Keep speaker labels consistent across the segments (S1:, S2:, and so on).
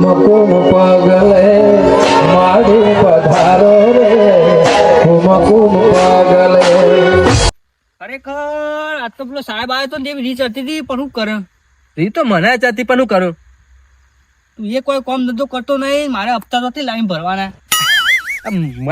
S1: કુમ કુમ પગલે માડી પધારો રે કુમ કુમ પગલે.
S2: ખરેખર આજ તો પેલો સાહેબ આવ્યો તો ને એવી રીચ હતી હતી પણ હું કરે
S3: રી તો મને ચાતી પણ હું કરું.
S2: તું એ કોઈ કોમ ધંધો કરતો નહીં મારે હપ્તા નથી લાઈન ભરવાના.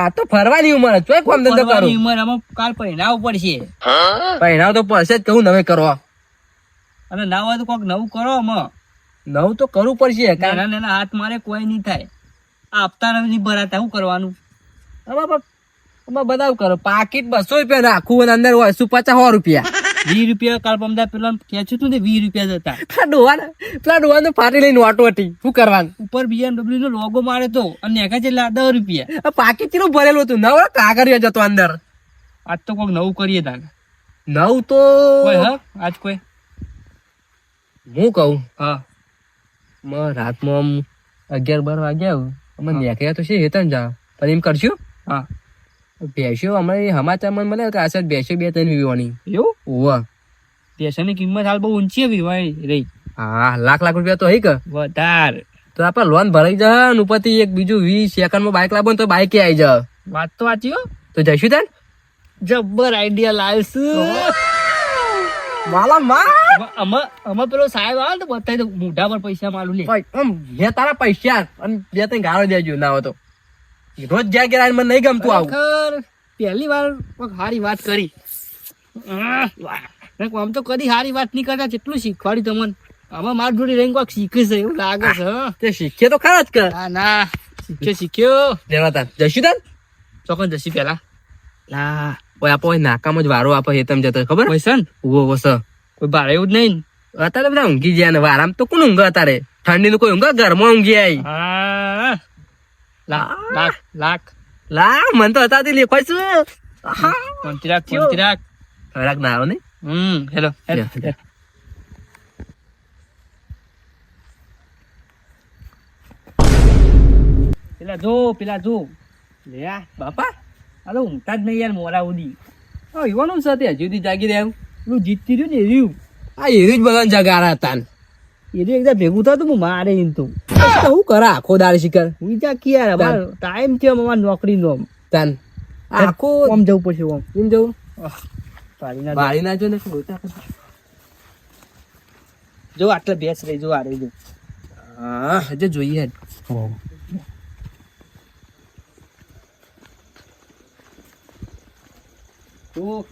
S3: આ તો ફરવાની ઉંમર ચોય કોમ ધંધો કરું?
S2: ઉંમર આમાં કાલ પહેરાવ પડશે.
S3: પહેરાવ તો પડશે જ કહું નવે કરવા
S2: અને ના હોય તો કોઈક નવું કરો આમાં.
S3: નવું તો કરવું પડશે
S2: નાના નાના હાથ મારે કોઈ નહીં થાય. આપતા નહીં ભરાતા શું કરવાનું?
S3: બધા કરો? પાકીટ બસો રૂપિયા નાખવું અને અંદર હોય શું પચાસ સો રૂપિયા?
S2: વીસ રૂપિયા કાલ પમદા પેલા ખેંચ્યું હતું ને વીસ રૂપિયા જતા
S3: પેલા ડોવા પેલા ડોહા ફાટી લઈને વાટો હતી. શું કરવાનું?
S2: ઉપર બીએમડબ્લ્યુ નો લોગો મારે તો અને એકા જેટલા દસ રૂપિયા.
S3: પાકીટ ચીલું ભરેલું હતું? નવ કાગળિયો જતો અંદર.
S2: આજ તો કોઈક નવું કરીએ તાને
S3: નવ તો
S2: કોઈ હ? આજ કોઈ?
S3: હું કહું?
S2: હા.
S3: મ રાતમાં આમ અગિયાર બાર વાગ્યા અમે નીકળ્યા તો છે હેતન જા. પણ એમ કરશું
S2: હા.
S3: ભેંસ્યો હમણાં મને મળે કે આશા ભેંસ્યો બે ત્રણ વીવાની
S2: એવું?
S3: ઓવા
S2: પેશનની કિંમત હાલ બહુ ઊંચી આવી ભાઈ રહી.
S3: હા લાખ લાખ રૂપિયા તો હઈ કે.
S2: વધારે.
S3: તો આપણે લોન ભરાઈ જા ને ઉપરથી એક બીજું વીસ સેકન્ડમાં બાઇક લાવો ને તો બાઇકે આવી જાય.
S2: વાત તો વાંચી હો.
S3: તો જઈશું તાન?
S2: જબ્બર આઈડિયા લાવીશું
S3: માલા માં?
S2: અમે અમે પેલો સાહેબ આવે તો બતાવી દો મોઢા પર પૈસા માલું લે.
S3: આમ મેં તારા પૈસા અને બે ત્રણ ગાળો દેજો ના તો. રોજ જ્યાં ગયા મને નહીં ગમતું આવું.
S2: પહેલી વાર સારી વાત કરી. આમ તો કદી સારી વાત નહીં કરતા જેટલું શીખવાડ્યું તમને. આમાં મારી જોડી રહીને કોઈક શીખે છે એવું લાગે છે.
S3: તે શીખીએ તો ખરા જ કર.
S2: ના ના શીખ્યો શીખ્યો.
S3: લેવા તાન જઈશું તાન
S2: ચોકન જશી પેલા
S3: લા ઓય આપો નાકામાં જ વારો આપો હેતમ જતો ખબર?
S2: હોય સન.
S3: ઉવો વસ
S2: કોઈ ભારે એવું જ નહીં
S3: અત્યારે બધા ઊંઘી ગયા ને વારામ તો કોણ ઊંઘે અત્યારે? ઠંડી નું કોઈ ઊંઘે? ઘરમાં ઊંઘી આવી
S2: લાખ લાખ લાખ.
S3: મન તો હતા લેખાય છું.
S2: કોન્ટ્રાક્ટ કોન્ટ્રાક્ટ
S3: ખરાક ના આવે ને?
S2: Hmm hello hello. પેલા જો પેલા જો. લે બાપા. હાલો ઊંઘતા જ નહીં યાર મોરા ઉડી
S3: હા યુવાનું સાથે હજુ સુધી જાગી રહ્યા
S2: પેલું જીતતી રહ્યું ને એર્યું
S3: આ એર્યું જ બધા જગારા હતા
S2: એર્યું એકદમ ભેગું થતું હું મારે એમ તો.
S3: તો હું કરા આખો દાળ શિકાર?
S2: વિચાર કે યાર અમાર ટાઈમ છે અમારા નોકરી નો
S3: તાન. આખો
S2: આમ જવું પડશે આમ.
S3: એમ જવું?
S2: પાડી ના
S3: જો ને
S2: જો આટલા બેસ રહી જો આ રહી જો.
S3: હા હજુ જોઈએ.
S2: તું.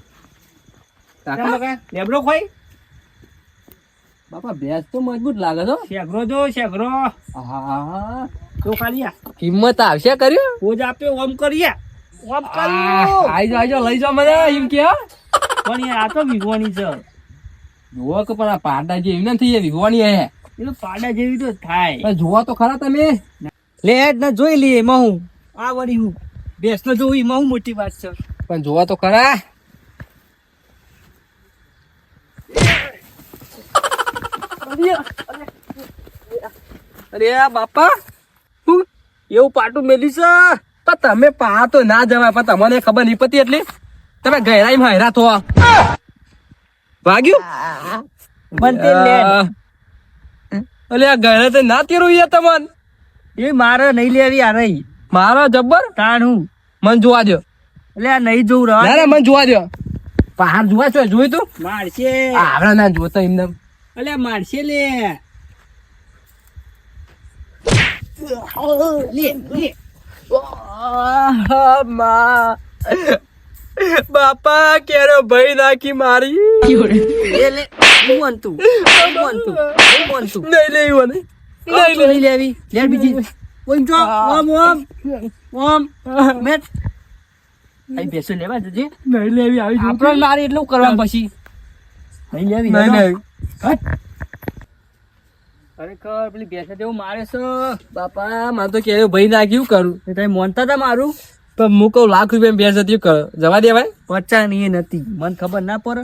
S3: કાકા?
S2: લેબડો ખોઈ?
S3: બાપા ભેંસ તો મજબૂત લાગે છો
S2: શેગરો જો શેગરો.
S3: હા
S2: તો ખાલી આ.
S3: કિંમત આવશે કર્યું?
S2: પોજ આપ્યો ઓમ કરીએ. ઓમ
S3: આ,
S2: કર્યું.
S3: આઈ જાઓ, આઈ જાઓ, લઈ જાઓ મને એમ કે
S2: પણ આ તો વિગવાની છે.
S3: જુઓ કે પણ આ પાડા જેવી નથી એ વિગવાની હે.
S2: એ પાડા જેવી તો થાય.
S3: પણ જુઓ તો ખરા તમે.
S2: લે હેડ ના જોઈ લઈએ એમાં હું. આ વળી હું. બેસ તો જોવું એમાં હું મોટી વાત છે.
S3: પણ જોવા તો ખરા. અરે બાપા એવું પાટું મેલી છે તો તમે પા તો ના જવાય પણ તમને ખબર નહીં પતી એટલે તમે ગહેરાઈ હેરા થો ભાગ્યું અલે આ ગહેરા તો ના તેરું યાર તમને
S2: એ મારે નહીં લેવી આ રહી
S3: મારો જબ્બર
S2: તાણું
S3: મન જોવા દો
S2: એટલે આ નહીં જોવું
S3: ના મન જોવા દો પહાડ જોવા છો જોયું તું
S2: મારશે
S3: આવડા ના જોતા એમને
S2: અલે મારશે લે. લે લે.
S3: બાપા કેરો ભાઈ નાખી મારી.
S2: હું હું હું બનતું
S3: નહીં લેવું મને.
S2: નહીં લેવી. લે બીજી. ઓમ જો ઓમ ઓમ. ઓમ. મેટ. આઈ બેસો લેવા જજે.
S3: નહીં લેવી આવી
S2: આપણે મારી એટલું કરવા પછી. નહીં લેવી
S3: નહીં નહીં
S2: ખરેખર પેલી બેસે જેવું મારે છે.
S3: બાપા મારે તો કેરો ભાઈ નાખ્યું કરું.
S2: તમે મોનતા હતા મારું?
S3: પણ હું કહું લાખ રૂપિયા બે જતી કર જવા દેવાય
S2: પચા ની નથી. મને ખબર ના પડે.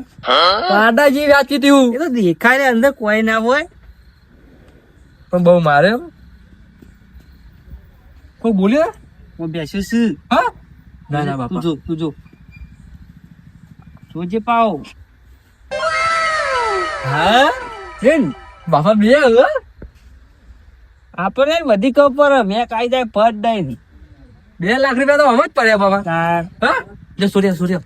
S3: પાડા જેવી વાંચી હતી
S2: એ તો દેખાય અંદર કોઈ ના હોય.
S3: પણ બહુ મારે કોઈ બોલ્યો
S2: હું બેસ્યો છું.
S3: હા? ના ના
S2: તું જો તું જો. જોજે પાવ.
S3: હા? બાપા બે હવે
S2: આપણે બધી ખબર મેં કાઈ જાય ફટ દઈ
S3: બે લાખ રૂપિયા તો હમ જ પડ્યા બાબા હા? જો સૂર્ય સૂર્ય.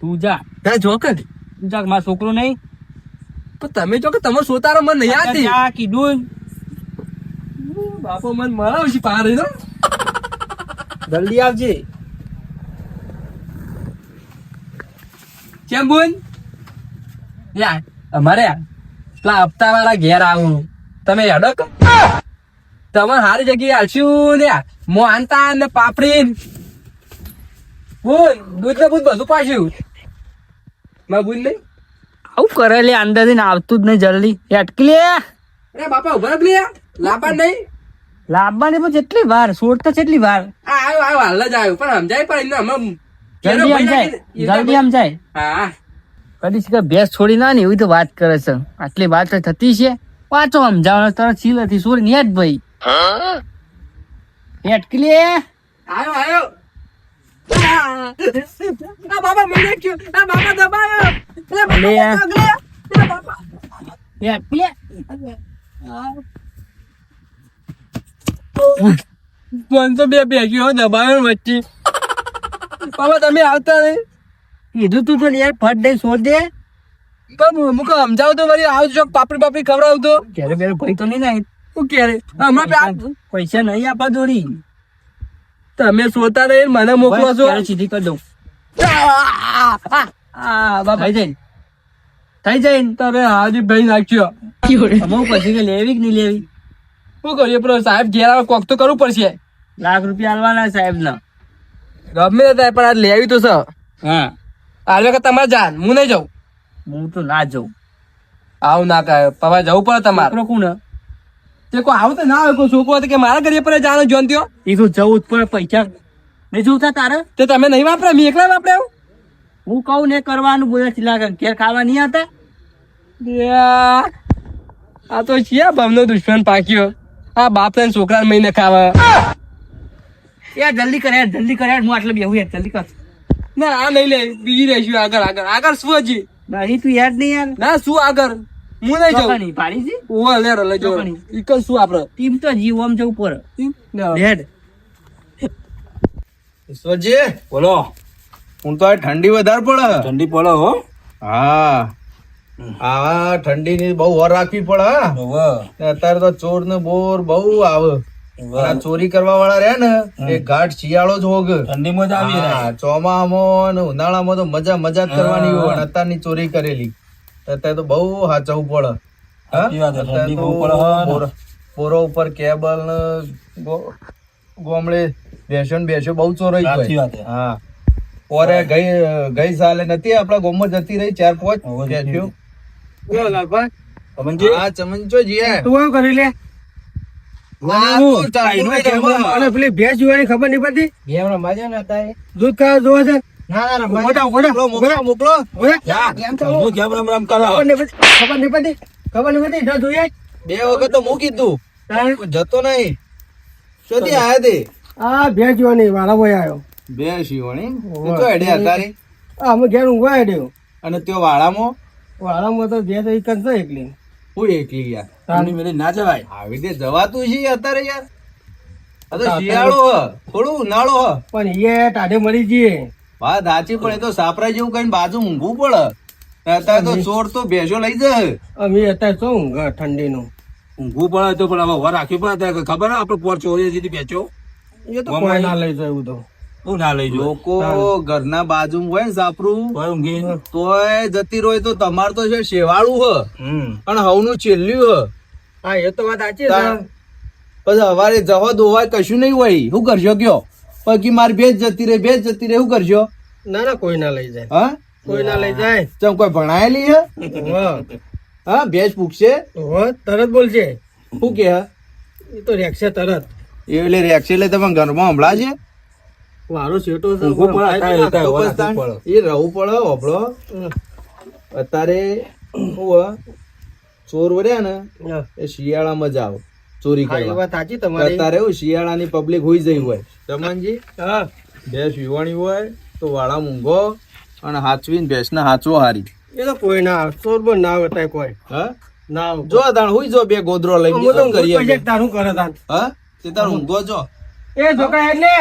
S2: તું જા.
S3: ત્યાં જો. કે
S2: તું જા મારો છોકરો નહીં.
S3: પણ તમે જો કે તમે સોતારો મન નહીં આતી
S2: આ કીધું.
S3: બાપો મન મરાવશી પાર રહ્યો
S2: જલ્દી આવજે.
S3: કેમ બોલ યા અમારે પેલા હપ્તા વાળા ઘેર આવું. તમે હેડો તમે સારી જગ્યાએ હાલશું ને મોહનતા ને પાપડી બોલ દૂધ ને બૂધ બધું પાછું. માં બૂધ નહીં
S2: આવું કરે લે અંદર ને આવતું જ નહીં જલ્દી. અટકી લે.
S3: અરે બાપા ઊભા લે લાંબા નહીં.
S2: લાવવાની પણ જેટલી વાર છોડતા કેટલી વાર.
S3: આ આવ્યો આવ્યો હાલ જ આવ્યો પણ સમજાય પણ
S2: જલ્દી સમજાય જલ્દી સમજાય
S3: હા.
S2: કદી કે ભેંસ છોડી ના ને એવી તો વાત કરે છે. આટલી વાત તો થતી છે. પાછો સમજાવવાનો તરત છીલ હતી છોડી નેટ ભાઈ. નેટ અટકી
S3: આવ્યો આવ્યો બાબા મને ક્યો આ બાબા દબાયો.
S2: લે.
S3: પકડ્યા. એ બાબા.
S2: એ અટકી લે
S3: પાંચસો બે ભેગ્યો દબાયો વચ્ચે. બાબા તમે આવતા નહીં?
S2: કીધું તું તો યાર ફટ દઈ છોડ દે.
S3: પણ મુક સમજાવ તો વળી આવજો પાપડી પાપડી ખવડાવ તો.
S2: ક્યારે બેરે ભાઈ તો નહીં ના
S3: શું ક્યારે? હમણાં પે
S2: પૈસા નહીં આપવા દોરી.
S3: તમે સોતા રહી મને મોકલો છો.
S2: સીધી કરી દઉં?
S3: આ, આ, આ,
S2: થઈ જાય. થઈ જાય ને
S3: તમે હાજી ભાઈ નાખ્યો.
S2: અમુક પછી કે લેવી કે નહીં લેવી?
S3: શું કરીએ પેલો સાહેબ ઘેર આવે કોક તો કરવું પડશે.
S2: લાખ રૂપિયા આલવાના સાહેબ ના
S3: ગમે તે થાય પણ આ લેવી તો સ
S2: હા.
S3: હાલ કે તમારે જાન હું નહીં જાઉં.
S2: હું તો ના જાઉં.
S3: આવું ના કહે પપ્પા જવું પડે તમારે.
S2: છોકરો કોણ
S3: તે કોઈ આવું તો ના હોય કોઈ છોકરો કે મારા ઘરે પર જાણો જોન ત્યો
S2: એ તો જવું જ પડે પૈસા નહીં જોતા તારે?
S3: તે તમે નહીં વાપરે મેં એકલા વાપરે
S2: હું કહું ને કરવાનું બોલે લાગે ઘેર ખાવા નહીં આવતા?
S3: આ તો છે ભાવનો દુશ્મન પાક્યો. આ બાપ ને છોકરા મહિને ખાવા.
S2: યાર જલ્દી કર યાર જલ્દી કર યાર હું આટલે બેહું યાર જલ્દી કર.
S3: ના આ લઈ લે બીજી રહીશું આગળ આગળ આગળ શું હજી?
S2: નહીં તું યાદ નહીં યાર.
S3: ના શું આગળ? હું નહીં જાઉં.
S2: પાણી પાડી છે?
S3: ઓ લે લે જો
S2: ચોકની.
S3: ઈકલ શું આપડે?
S2: ટીમ તો જીવ આમ જવું પડે હેડ
S4: ઈશ્વરજી
S5: બોલો.
S4: હું તો આ ઠંડી વધારે પડે.
S5: ઠંડી પડે હો.
S4: હા. હા ઠંડી ની બહુ વર રાખવી પડે અત્યારે તો ચોર ને બોર બહુ આવે. ચોરી કરવા વાળા રહ્યા ને એ ઘાટ શિયાળો જ હોગ.
S5: ઠંડી મજા આવી
S4: ચોમામાં ને ઉનાળામાં તો મજા મજા જ કરવાની હોય અત્યારની ચોરી કરેલી. અત્યારે તો બહુ હાચવું પડે. પોર- પોરો ઉપર કેબલ ગોમડે બેસો ને બેસ્યો બહુ ચોરાઈ. હા. ઓરે ગઈ ગઈ સાલે નથી આપડા ગોમમાં જતી રહી ચાર પાંચ
S5: બેસ્યો.
S4: ચમન જો જીએ
S2: તું કરી લે. અને પેલી ભેંસ જોવાની ખબર નહીં પડતી?
S3: ગેમ રમાજો ને અત્યારે
S2: દૂધ ખાવા જોવા છે?
S4: બે વખત તો મૂકી તું જતો નહીં. શોધી આયા તે.
S2: આ ભેંસ જોવાની વાળા ભાઈ આવ્યો
S4: બે શિવણી તો હેડે
S2: અમે ઘેર ઊંઘવા હેડ્યો.
S4: અને તે વાળામાં?
S2: વાળામાં તો ભેંસ એક જ એકલી.
S4: હું એકલી યાર.
S5: ઠંડી મેલી ના જવાય.
S4: આવી રીતે જવાતું છે અત્યારે યાર. આ તો શિયાળો હ થોડું ઉનાળો હ.
S2: પણ એ ટાઢે મળી જઈએ.
S4: વાત સાચી પણ એ તો સાપરા જેવું કઈ બાજુ ઊંઘવું પડે. અત્યારે તો ચોર તો ભેંસો લઈ જાય.
S2: અમે અત્યારે શું ઊંઘ ઠંડીનું?
S5: ઊંઘવું પડે તો પણ હવે વર રાખ્યું પણ ખબર આપણે પોર ચોરી સીધી બેચો
S2: એ તો કોઈ ના લઈ જાય એવું તો.
S5: હું ના લઈ
S4: લોકો ઘરના બાજુ હોય ને સાપરું તોય જતી રહી તો તમાર તો છે શેવાળું હ.
S5: પણ
S4: અને હવનું છેલ્લું હ.
S2: હા એ તો વાત સાચી.
S4: પછી હવારે જવા દોવાય કશું નહીં હોય. શું કરશો કયો? પછી માર ભેજ જતી રહે ભેજ જતી રહે શું કરશો?
S2: ના ના કોઈ ના લઈ જાય.
S4: હા?
S2: કોઈ ના લઈ જાય.
S4: ચમ કોઈ ભણાયેલી હે?
S2: હા.
S4: હા ભેજ પૂછશે
S2: હો, તરત બોલશે.
S4: શું કે હે?
S2: એ તો રેક્ષે તરત.
S4: એટલે રેક્ષે એટલે તમે ઘરમાં હમણાં છે
S2: વારો છેટો
S4: એ રહવું પડે હોભળો. અત્યારે હોય ચોર વર્યા ને એ શિયાળામાં જ આવે ચોરી કરવા.
S2: વાત સાચી તમારી.
S4: અત્યારે એવું શિયાળાની પબ્લિક હોઈ જઈ હોય.
S2: હા.
S4: ભેંસ વિવાણી હોય તો વાળા મૂંગો અને હાચવીને ભેંસને હાચવો હારી.
S2: એ તો કોઈ ના ચોર પણ ના આવે ત્યાં કોઈ.
S4: હા? ના જો તાણ હુઈ જો બે ગોદરો
S3: તારું કરે તાન
S4: હા? તે તાર ઊંઘો છો
S3: એ છોકરા એટલે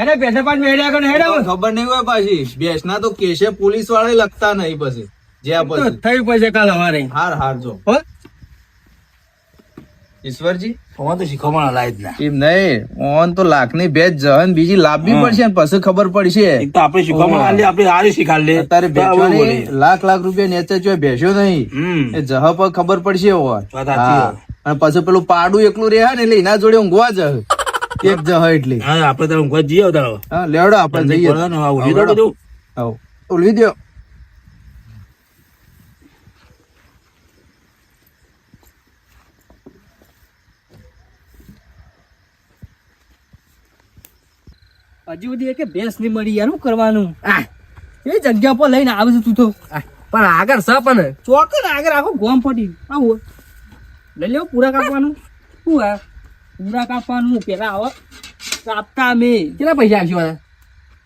S3: અરે પૈસા પાંચ મેળ્યા કરે હેડા.
S4: ખબર નહીં હોય પાછી. બેસના તો કેસે પોલીસવાળા લખતા નહીં પછી.
S3: જે
S4: પછી.
S3: થયું પછી કાલ અમારે.
S4: હાર હાર જો. ઈશ્વરજી?
S5: ફોન તો શીખવાના લાય જ ના.
S4: એમ નહીં. ઓન તો લાખની ભેજ જહન બીજી લાવવી પડશે ને પછી ખબર પડશે.
S5: એક તો આપણે શીખવામાં આલી આપણે હારી શીખાડ લે
S4: તારે
S5: બોલે.
S4: લાખ લાખ રૂપિયા નેચે જો બેસ્યો નહીં.
S5: હમ.
S4: એ જહ પર ખબર પડશે હોય હા. અને પછી પેલું પાડું એકલું રહે ને એટલે એના જોડે ઊંઘવા જહ એક હોય એટલી.
S5: હા આપણે તારે ઊંઘવા જઈએ આવતા
S4: હા લેવડો આપણે જઈએ.
S5: ને, ઊંઘી તો? બધું.
S4: આવો. ઉલવી દો
S2: હજુ સુધી કે ભેંસ નહીં મળી યાર શું કરવાનું? આ એ જગ્યા પર લઈને આવે છે તું તો.
S3: પણ આગળ સ પણ.
S2: ચોકર આગળ આખો ગોમ ફટી આવું લઈ લેવું પૂરા કાપવાનું. શું આ? પૂરા કાપવાનું પેલા આવો કાપતા અમે.
S3: કેટલા પૈસા આપશો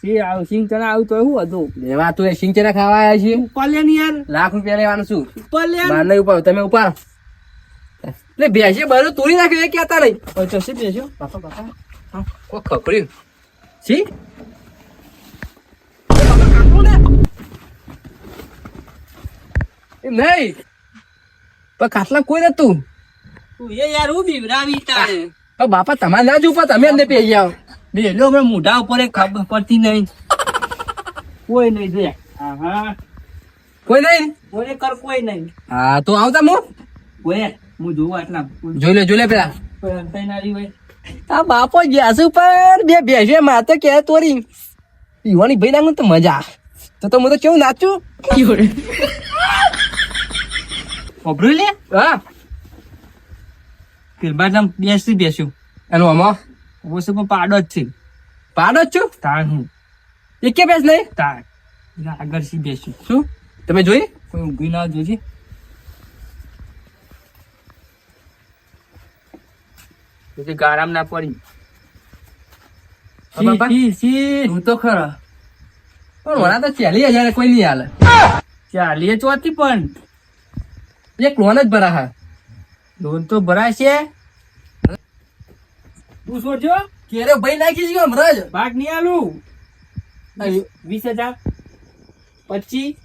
S2: જે આવ સિંગ ચણા આવ્યું તો એવું હતું.
S3: લેવા તું એ સિંચના ખાવા આવ્યા છીએ.
S2: ઉપર લે ને યાર.
S3: લાખ રૂપિયા લેવાનું શું બાર નહીં ઉપાડો તમે ઉપાડો. એટલે બેસી બધું તોડી નાખ્યો એ કહેતા નહીં.
S2: ચશે બેસ્યો બાપા બાપા.
S3: કોઈ ખપડ્યું એમ નહીં. પણ ખાટલા કોઈ નતું.
S2: તું એ યાર હું બીવરાવી તારે.
S3: પણ બાપા તમારે ના જોવું તમે અંદર પી જાઓ
S2: બેલો હમણાં મોઢા ઉપર ખબર પડતી નહીં. કોઈ નહીં જોયા હા હા
S3: કોઈ નહીં?
S2: કોઈ કર કોઈ નહીં.
S3: હા તો આવતા હું
S2: કોઈ હું જોઉં આટલા.
S3: જોઈ લે જોઈ લે પેલા. આ બાપો ગેસ ઉપર બે બેસે માં તો કે તોરી. પીવાની ભાઈ નાખું તો મજા તો તો હું તો કેવું નાચું?
S2: ઓભરું લે
S3: હા.
S2: કિરબાટમ બેસી બેસ્યું.
S3: એનું આમાં
S2: ઓછો પણ પાડો જ છે.
S3: પાડો જ છું?
S2: તાણ હું.
S3: એક બેસ નહીં?
S2: તાણ. આગળ સી બેસ્યું?
S3: શું? તમે જોઈ?
S2: કોઈ ઊંઘી ના જોજે. પછી ગારામ ના પડી.
S3: હા, તું તો ખરા. પણ મને તો ચાલી હજાર કોઈ નહીં હાલે
S2: ચાલીએ ચોથી પણ.
S3: એક લોન જ ભરા હા.
S2: લોન તો ભરાશે તું છોડજો
S3: કેરે ભાઈ નાખી ગયો હમણાં જ
S2: ભાગ નહીં આલું. વીસ હજાર. પચીસ.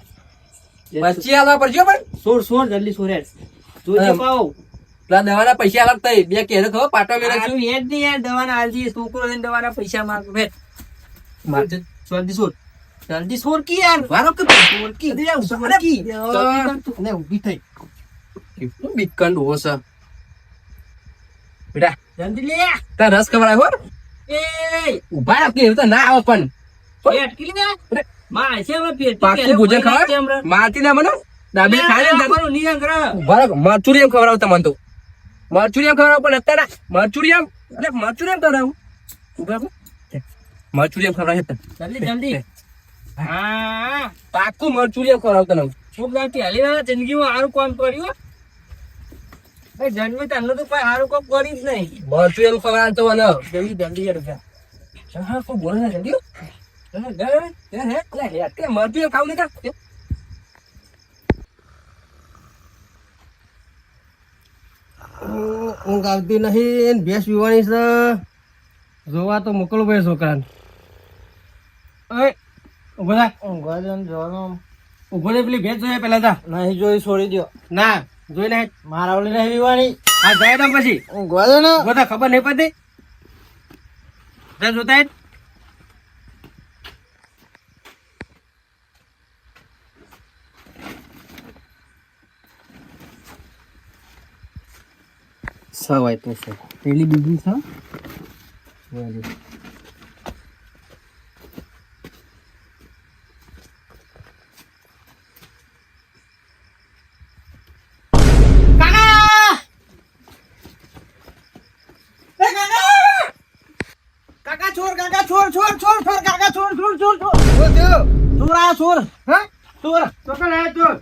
S3: પછી હાલવા પડશે પણ.
S2: સોળ સોળ જલ્દી સોરે જોજે પાવ.
S3: પેલા દવાના પૈસા અલગ થઈ. બે કેરે ખબર પાટો મેળે છું
S2: એ જ નહીં યાર દવાના હાલજી છોકરો લઈને દવાના પૈસા માંગ. ભેટ જલ્દી સોર જલ્દી સોર કી યાર.
S3: વારો કે
S2: સોર કી? સોળ કી. જલ્દી કર તું.
S3: ઊભી થઈ. હું બિકંડ હો બેટા.
S2: જલ્દી લે
S3: તાર રસ ખવડાય હો.
S2: એ.
S3: ઊભા રાખ એવું તો ના આવે પણ.
S2: પેટ કી લે માં છે હવે પેટ
S3: પાકું ભોજન ખબર મારતી ના મને? ડાબે ખાને
S2: નિયમ કર.
S3: ઊભા રાખ. મરચુરિયમ ખવડાવ તમને તો. મરચુરિયમ ખવડાવ પણ અત્યારે મરચુરિયમ અરે મરચુરિયમ ખવડાવ ઊભા મરચુરિયમ ખવડાવ
S2: જલ્દી જલ્દી. હા.
S3: પાકું મરચુરિયમ ખવડાવ તને
S2: ખૂબ ગાંઠી હાલી ના જિંદગીમાં સારું કામ કર્યું જન્મે તને તો કોઈ સારું કામ કરી જ નહીં.
S3: મરચુરિયમ ખવડાવ તો મને
S2: જલ્દી જલ્દી યાર ઊભા.
S3: હા કોઈ બોલે ના જલ્દી કે મરચુરિયમ ખાવ ને કા
S6: ઊંઘ આવતી નહીં ભેંસ પીવાની છે. જોવા તો મોકલો ભાઈ છોકરાને. ઊભો થા
S1: ઊંઘવા દો
S6: ઊભો રે પેલી ભેંસ જોઈએ પેલા તા
S1: નહીં જોઈ છોડી દો
S6: ના. જોઈ લે
S1: મારા ઓલી નહીં પીવાની
S6: હા જાય તો પછી.
S1: હું દો ને?
S6: ઊભો ખબર નહીં પડતી? જા જોતા.
S3: સવાય તો છે.
S2: પેલી બીજી છે
S6: કાકા છોર કાકા છોર છોર છોર છોર કાકા છોર છોર છોર છોર છોર છોર આ છોર હા છોર ચોકન આ છોર